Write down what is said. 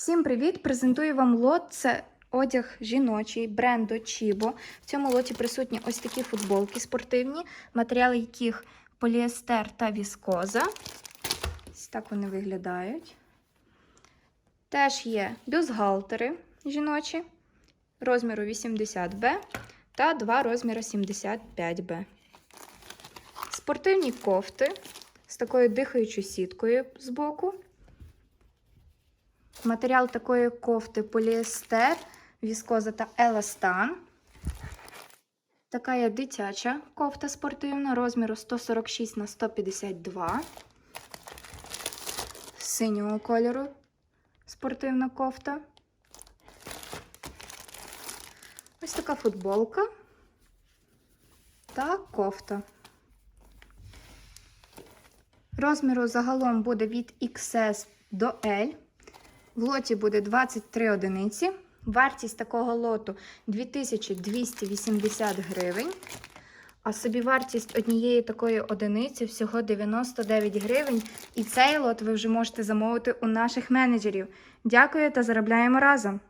Всім привіт! Презентую вам лот. Це одяг жіночий бренду Chibo. В цьому лоті присутні ось такі футболки спортивні, матеріали яких поліестер та віскоза. Ось так вони виглядають. Теж є бюстгальтери жіночі розміру 80B та два розміри 75B. Спортивні кофти з такою дихаючою сіткою збоку. Матеріал такої кофти поліестер, віскоза та еластан. Така є дитяча кофта спортивна розміру 146 на 152. Синього кольору спортивна кофта. Ось така футболка та кофта. Розміру загалом буде від XS до L. В лоті буде 23 одиниці. Вартість такого лоту 2280 гривень. А собівартість однієї такої одиниці всього 99 гривень. І цей лот ви вже можете замовити у наших менеджерів. Дякую та заробляємо разом!